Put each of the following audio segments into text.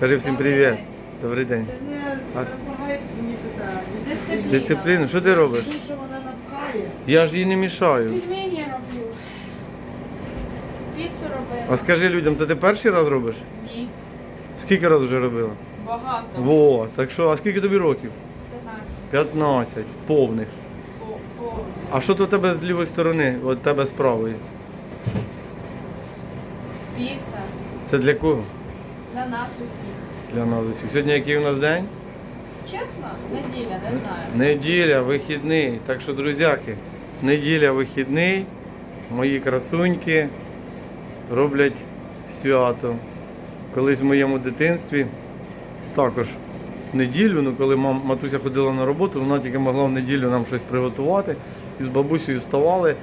Кажи всім привіт. Добрий день. А-. Дисципліна. Що ти робиш? Що вона напхає. Я ж їй не мішаю. Пельмені роблю. Піцу робила. А скажи людям, це ти перший раз робиш? Ні. Скільки разів вже робила? Багато. Во, так що, а скільки тобі років? 15. 15, повних. По, по. А що то у тебе з лівої сторони, от тебе з правої? Піца. Це для кого? Для нас усіх. Для нас усіх. Сьогодні який у нас день? Чесно? Неділя, не знаю. Неділя, вихідний. Так що, друзяки, неділя, вихідний. Мої красуньки роблять свято. Колись в моєму дитинстві також в неділю, ну коли мам, матуся ходила на роботу, вона тільки могла в неділю нам щось приготувати. І з бабусею вставали.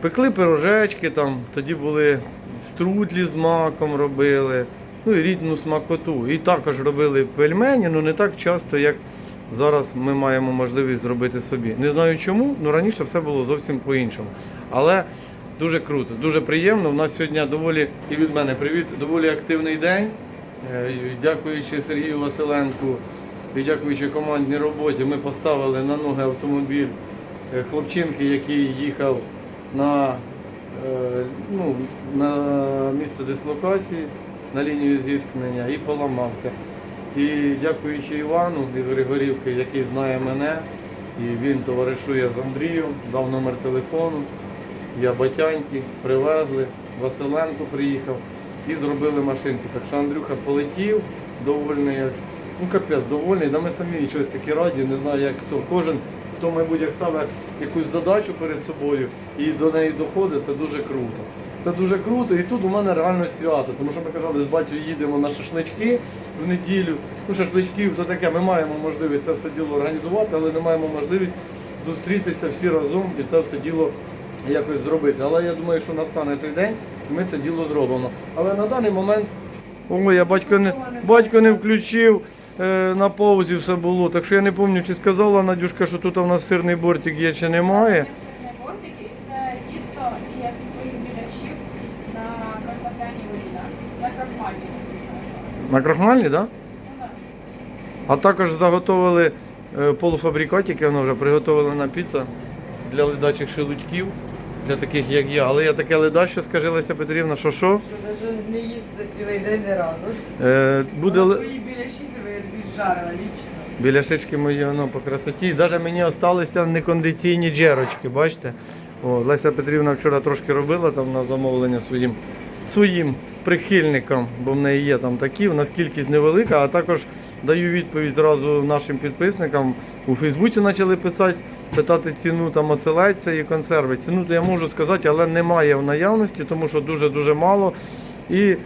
Пекли пирожечки, там, тоді були струдлі з маком робили, ну і різну смакоту. І також робили пельмені, ну не так часто, як зараз ми маємо можливість зробити собі. Не знаю чому, ну раніше все було зовсім по-іншому. Але дуже круто, дуже приємно. У нас сьогодні доволі, і від мене привіт, доволі активний день. Е, Дякуючи Сергію Василенку і дякуючи командній роботі, ми поставили на ноги автомобіль е, хлопчинки, який їхав на, е, ну, на місце дислокації, на лінію зіткнення і поламався. І дякуючи Івану із Григорівки, який знає мене, і він товаришує з Андрієм, дав номер телефону. Я батяньки привезли, Василенко приїхав і зробили машинки. Так що Андрюха полетів, довольний, ну капець, довольний. Да ми самі щось такі раді, не знаю як хто. Кожен, хто, мабуть, як ставить якусь задачу перед собою і до неї доходить, це дуже круто. Це дуже круто, і тут у мене реально свято, тому що ми казали, з батьком їдемо на шашлички в неділю. Ну, шашличків то таке, ми маємо можливість це все діло організувати, але не маємо можливість зустрітися всі разом і це все діло якось зробити. Але я думаю, що настане той день, і ми це діло зробимо. Але на даний момент, ой, я батько не, батько не включив. е, На паузі все було, так що я не пам'ятаю, чи сказала Надюшка, що тут у нас сирний бортик є чи немає. Є сирний бортик, і це тісто і як від твоїх білячів на картопляній воді, да? на крахмальній воді це називається. На крахмальні, так? Да? А також заготовили е, полуфабрикатики, воно вже приготовили на піца для ледачих шелудьків, для таких як я. Але я таке леда, що скаже Леся Петрівна, що що? Що навіть не їсть за цілий день не разу. Е, буде Вона Твої біля щитви я тобі жарила лічно. біля шички мої воно по красоті. Навіть мені залишилися некондиційні джерочки, бачите? О, Леся Петрівна вчора трошки робила там на замовлення своїм, своїм прихильникам, бо в неї є там такі, у нас кількість невелика, а також даю відповідь зразу нашим підписникам. У Фейсбуці почали писати, питати ціну там оселедця і консерви. Ціну то я можу сказати, але немає в наявності, тому що дуже-дуже мало. І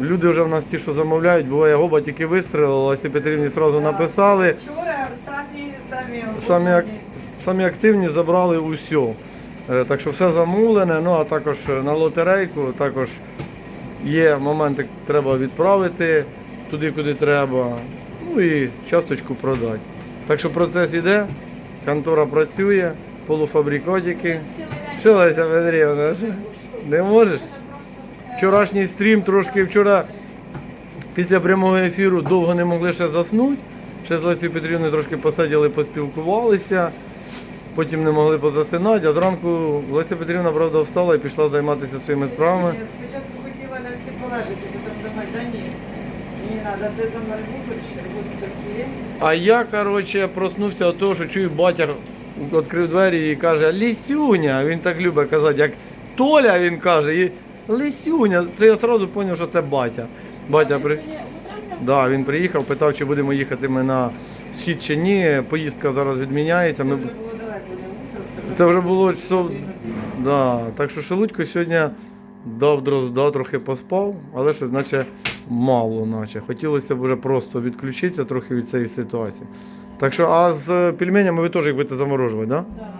люди вже в нас ті, що замовляють, буває, гоба тільки вистрілила, Лесі Петрівні одразу написали. Вчора самі, самі, Самі, самі активні забрали усе. Е, Так що все замовлене, ну а також на лотерейку також є моменти, треба відправити туди, куди треба. Ну і часточку продати. Так що процес іде, контора працює, день. Що Леся Петрівна? Не можеш? Вчорашній стрім трошки вчора після прямого ефіру довго не могли ще заснути. Ще з Лесією Петрівною трошки посиділи, поспілкувалися, потім не могли позасинати, а зранку Леся Петрівна, правда, встала і пішла займатися своїми справами. Я спочатку хотіла потім думаю, да ні. Мені треба, за такі. А я, коротше, проснувся від того, що чую, батя відкрив двері і каже, Лісюня, він так любить казати, як Толя він каже, і Лисюня. Це я одразу зрозумів, що це батя. Батя при... Да, він приїхав, питав, чи будемо їхати ми на схід чи ні. Поїздка зараз відміняється. Це Ми... вже було далеко, не утром. Це вже було часов. година. Да. Так що Шелудько сьогодні дав дрозда, трохи поспав, але що, наче мало, наче. Хотілося б вже просто відключитися трохи від цієї ситуації. Так що, а з пельменями ви теж їх будете заморожувати, так? Да? Да.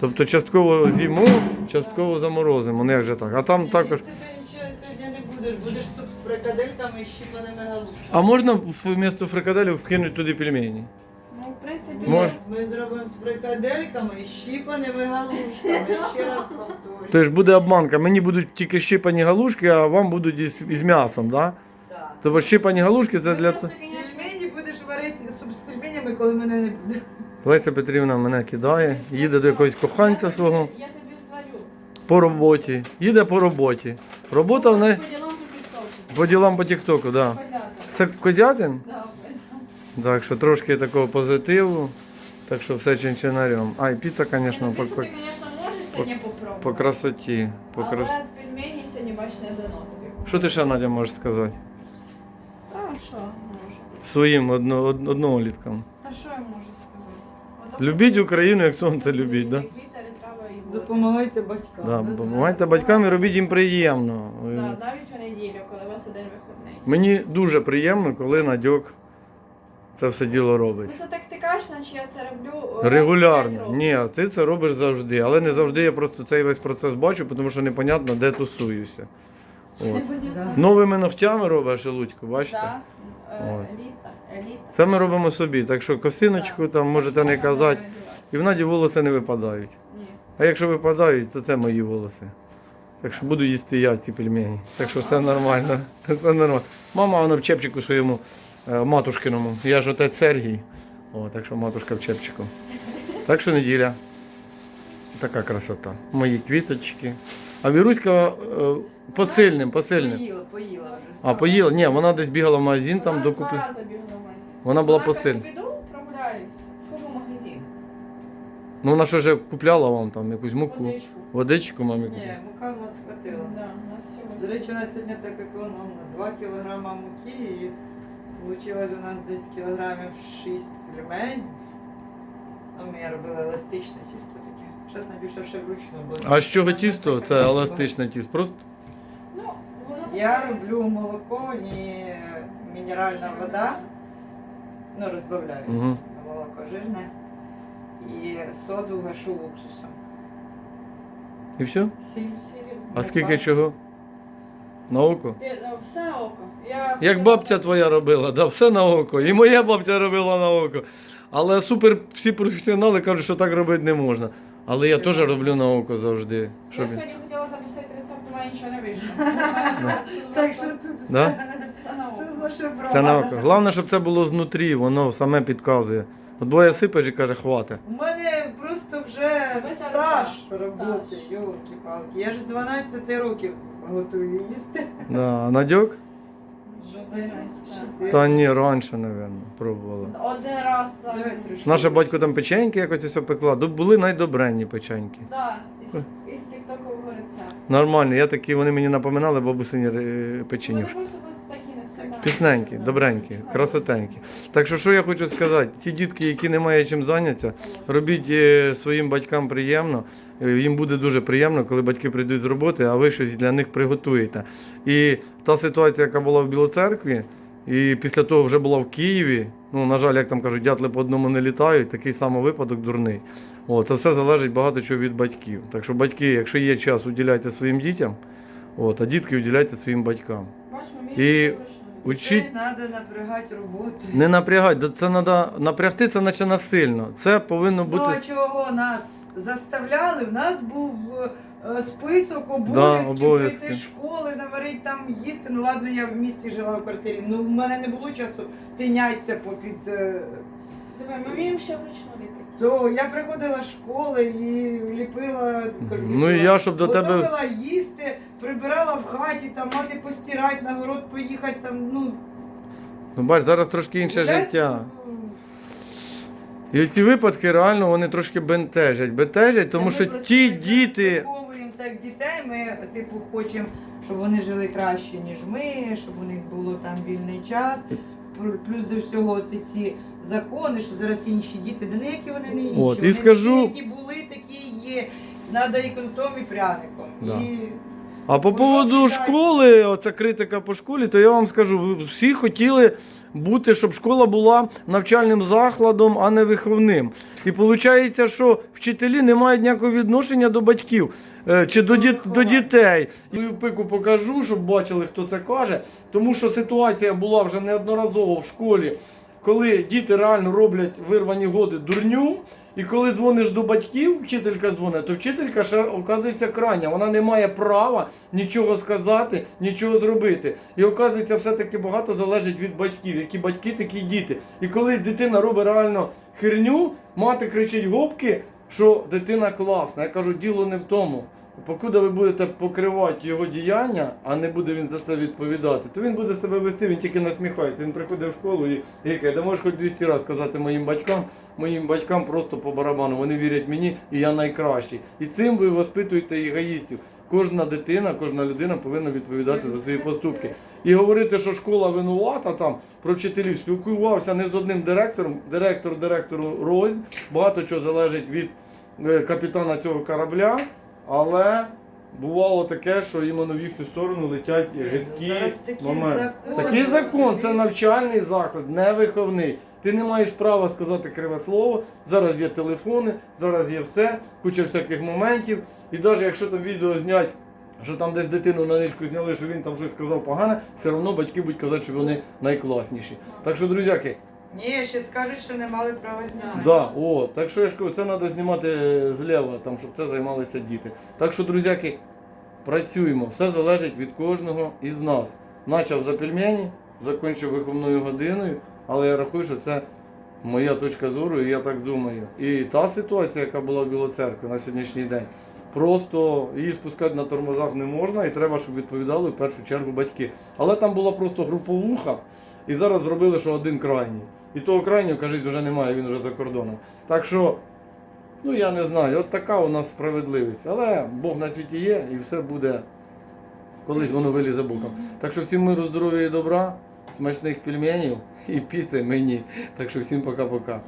Тобто частково з'їмо, частково заморозимо. Ну як же так? А там також. Ти нічого сьогодні не будеш, будеш суп з фрикадельками і щіпаними галушками. А можна вмісто фрикаделів вкинути туди пельмені? Ну, в принципі, Мож- Ми зробимо з фрикадельками і щіпаними галушками. Ще раз повторюю. Тобто буде обманка. Мені будуть тільки щипані галушки, а вам будуть із, із м'ясом, так? Да? Так. То щипані галушки це для конечно, Пельмені будеш варити суп з пельменями, коли мене не буде. Леся Петрівна мене кидає, їде до якогось коханця свого Я тобі зварю. по роботі. Їде по роботі. Робота в неї По ділам по тіктоку. по ділам по Тіктоку, да. Козята. Це козятин? Да. Так що трошки такого позитиву. Так що все чинчинарем. А, і піца, звісно, Ну, по, по, можеш сьогодні попробувати. по красоті. По крас... Пельмені сьогодні, бач, не дано тобі. Що ти ще, Надя, можеш сказати? Та що можу? Своїм одно, од- одноліткам. Та що я можу сказати? Ото Любіть Україну, як сонце любіть, да? Води. Допомагайте батькам. Да, допомагайте батькам і робіть їм приємно. Да, навіть у неділю, коли у вас один вихідний. Мені дуже приємно, коли Надьок це все діло робить. Ви це так ти кажеш, наче я це роблю раз в п'ять Регулярно. років. Ні, ти це робиш завжди. Але не завжди я просто цей весь процес бачу, тому що непонятно, де тусуюся. От. Непонятно. Новими ногтями робиш шелудьку, бачите? Да. Е, От. Еліта, еліта. Це ми робимо собі. Так що косиночку там можете не казати. І в Наді волоси не випадають. Ні. А якщо випадають, то це мої волоси. Так що буду їсти я ці пельмені. Так що все нормально. Все нормально. Мама вона в чепчику своєму е, матушкиному. Я ж отець Сергій. О, так що матушка в чепчику. Так що неділя. Така красота. Мої квіточки. А Віруська е, посильним, посильним. Поїла, поїла вже. А поїла? Ні, вона десь бігала в магазин, там Вона докупи. два рази бігла в магазин. Вона була посильна. піду, прогуляюсь, схожу в магазин. Ну вона що вже купляла вам там якусь муку. Водичку. Водичку мамі Ні, мука в нас хватило. Да, у нас всього. До речі, у нас сьогодні так економно. 2 кілограма муки і вийшло у нас десь кілограмів 6 пельмень. Ну, я робила еластичне тісто таке. Зараз найбільше ще вручну, бо А з чого тісто? Це еластичне тісто. Просто Ну, воно Я роблю молоко і мінеральна вода. Ну, розбавляю Угу. молоко жирне. І соду гашу уксусом. І все? Сіль. Сіль. А скільки чого? На око? Ти, е, все на око. Я Як хотіла бабця твоя робила, да, все на око. І моя бабця робила на око. Але супер всі професіонали кажуть, що так робити не можна. Але я теж роблю на око завжди. Я сьогодні хотіла записати рецепт, у мене нічого не вийшло. У мене все- Так що тут все, Да? все на все око. зашифровано. Це на око. Головне, щоб це було знутрі, воно саме підказує. От двоє сипеш і каже, хвати. У мене просто вже Ви стаж стаж. роботи, йолки-палки. Я ж з 12 років готую їсти. Да. А Надьок? Чотирнадцята. Та ні, раніше, мабуть, пробувала. Один раз там. Давай трошки. Наша батько там печеньки якось все пекла. Ду- Були найдобренні печеньки. Да, із, із тіктокового рецепту. Нормально, я такі, вони мені напоминали бабусині е, Вони печенюшки. просто. Пісненькі, добренькі, красотенькі. Так що, що я хочу сказати, ті дітки, які не мають чим зайнятися, робіть е, своїм батькам приємно. Е, Їм буде дуже приємно, коли батьки прийдуть з роботи, а ви щось для них приготуєте. І та ситуація, яка була в Білоцеркві, і після того вже була в Києві. Ну, на жаль, як там кажуть, дятли по одному не літають, такий самий випадок дурний. О, це все залежить багато чого від батьків. Так що батьки, якщо є час, уділяйте своїм дітям, от, а дітки уділяйте своїм батькам. І мені вручну. Треба напрягати роботу. Не напрягать, да це треба напрягти, це наче насильно. Це повинно Ну, а бути. чого нас заставляли? В нас був е, список Да, обов'язків прийти з школи, наварити там їсти. Ну ладно, я в місті жила в квартирі. Ну в мене не було часу тинятися попід. е, Давай, ми вміємо ще вручну ліпити. То я приходила з школи і ліпила, кажу, Ну, ліпила, я, щоб до тебе- готувала їсти, прибирала в хаті, там мати постирати, на город поїхати, там, ну. Ну бач, зараз трошки інше гуляти, життя. ну, І ці випадки реально вони трошки бентежать. Бентежать, тому Це що просто ті так діти. виховуємо так дітей. Ми, типу, хочемо, щоб вони жили краще, ніж ми, щоб у них було там вільний час. Плю- Плюс до всього ці ці закони, що зараз інші діти, да ніякі вони не інші. От, і вони скажу- такі, які були, такі і є. Надо і кнутом, і пряником. Да. І... А по поводу школи, оця критика по школі, то я вам скажу, ви всі хотіли бути, щоб школа була навчальним закладом, а не виховним. І виходить, що вчителі не мають ніякого відношення до батьків е, чи до, До діт, до дітей. Свою пику покажу, щоб бачили, хто це каже. Тому що ситуація була вже неодноразово в школі, коли діти реально роблять вирвані годи дурню. І коли дзвониш до батьків, вчителька дзвонить, то вчителька ще оказується крайня. Вона не має права нічого сказати, нічого зробити. І оказується, все-таки багато залежить від батьків. Які батьки, такі діти. І коли дитина робить реально херню, мати кричить гопки, що дитина класна. Я кажу, діло не в тому. Покуди ви будете покривати його діяння, а не буде він за це відповідати, то він буде себе вести, він тільки насміхається. Він приходить в школу і, каже, да можеш хоч 200 разів сказати моїм батькам, моїм батькам просто по барабану. Вони вірять мені і я найкращий. І цим ви воспитуєте егоїстів. Кожна дитина, кожна людина повинна відповідати за свої поступки. І говорити, що школа винувата там про вчителів спілкувався не з одним директором, директор директору рознь. Багато чого залежить від е, капітана цього корабля, але бувало таке, що іменно в їхню сторону летять гидкі Зараз такий моменти. закон. Такий закон, це навчальний заклад, не виховний. Ти не маєш права сказати криве слово. Зараз є телефони, зараз є все, куча всяких моментів. І навіть якщо там відео знять, що там десь дитину на ничку зняли, що він там щось сказав погане, все одно батьки будуть казати, що вони найкласніші. Так що, друзяки, Ні, ще скажуть, що не мали права знімати. Да, о, так що я ж кажу, це треба знімати е, зліва, там, щоб це займалися діти. Так що, друзяки, працюємо. Все залежить від кожного із нас. Начав за пельмені, закінчив виховною годиною, але я рахую, що це моя точка зору, і я так думаю. І та ситуація, яка була в Білоцеркві на сьогоднішній день, просто її спускати на тормозах не можна, і треба, щоб відповідали в першу чергу батьки. Але там була просто груповуха, і зараз зробили, що один крайній. І того крайнього, кажуть, вже немає, він вже за кордоном. Так що, ну я не знаю, от така у нас справедливість. Але Бог на світі є і все буде, колись воно вилізе боком. Так що всім миру, здоров'я і добра, смачних пельменів і піци мені. Так що всім пока-пока.